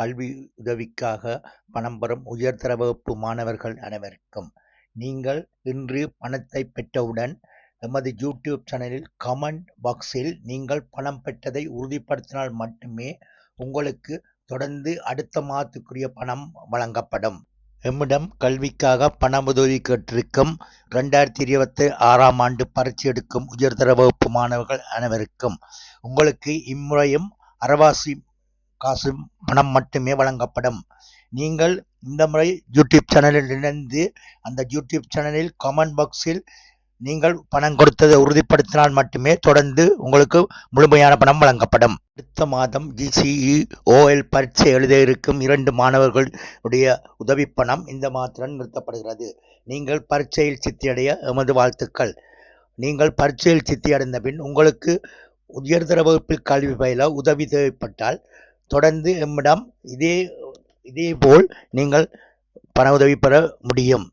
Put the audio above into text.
கல்வி உதவிக்காக பணம் பெறும் உயர்தர வகுப்பு மாணவர்கள் அனைவருக்கும். நீங்கள் இன்று பணத்தை பெற்றவுடன் எமது யூடியூப் சேனலில் கமெண்ட் பாக்ஸில் நீங்கள் பணம் பெற்றதை உறுதிப்படுத்தினால் மட்டுமே உங்களுக்கு தொடர்ந்து அடுத்த மாதத்துக்குரிய பணம் வழங்கப்படும். எம்மிடம் கல்விக்காக பணம் உதவி கேட்டிருக்கும் ரெண்டாயிரத்தி இருபத்தி ஆறாம் ஆண்டு பரீட்சை எடுக்கும் உயர்தர வகுப்பு மாணவர்கள் அனைவருக்கும். உங்களுக்கு இம்முறையும் அரவாசி காசு பணம் மட்டுமே வழங்கப்படும். நீங்கள் இந்த முறை யூடியூப் சேனலில் இணைந்து அந்த யூடியூப் சேனலில் கமெண்ட் பாக்ஸில் நீங்கள் பணம் கொடுத்ததை உறுதிப்படுத்தினால் மட்டுமே தொடர்ந்து உங்களுக்கு முழுமையான பணம் வழங்கப்படும். அடுத்த மாதம் ஜிசிஇ ஓஎல் பரீட்சை எழுத இருக்கும் இரண்டு மாணவர்களுடைய உதவி பணம் இந்த மாதத்துடன் நிறுத்தப்படுகிறது. நீங்கள் பரீட்சையில் சித்தியடைய எமது வாழ்த்துக்கள். நீங்கள் பரீட்சையில் சித்தியடைந்த பின் உங்களுக்கு உயர்தர வகுப்பில் கல்வி பயில உதவி தேவைப்பட்டால் தொடர்ந்து எம்மிடம் இதே இதேபோல் நீங்கள் பண உதவி பெற முடியும்.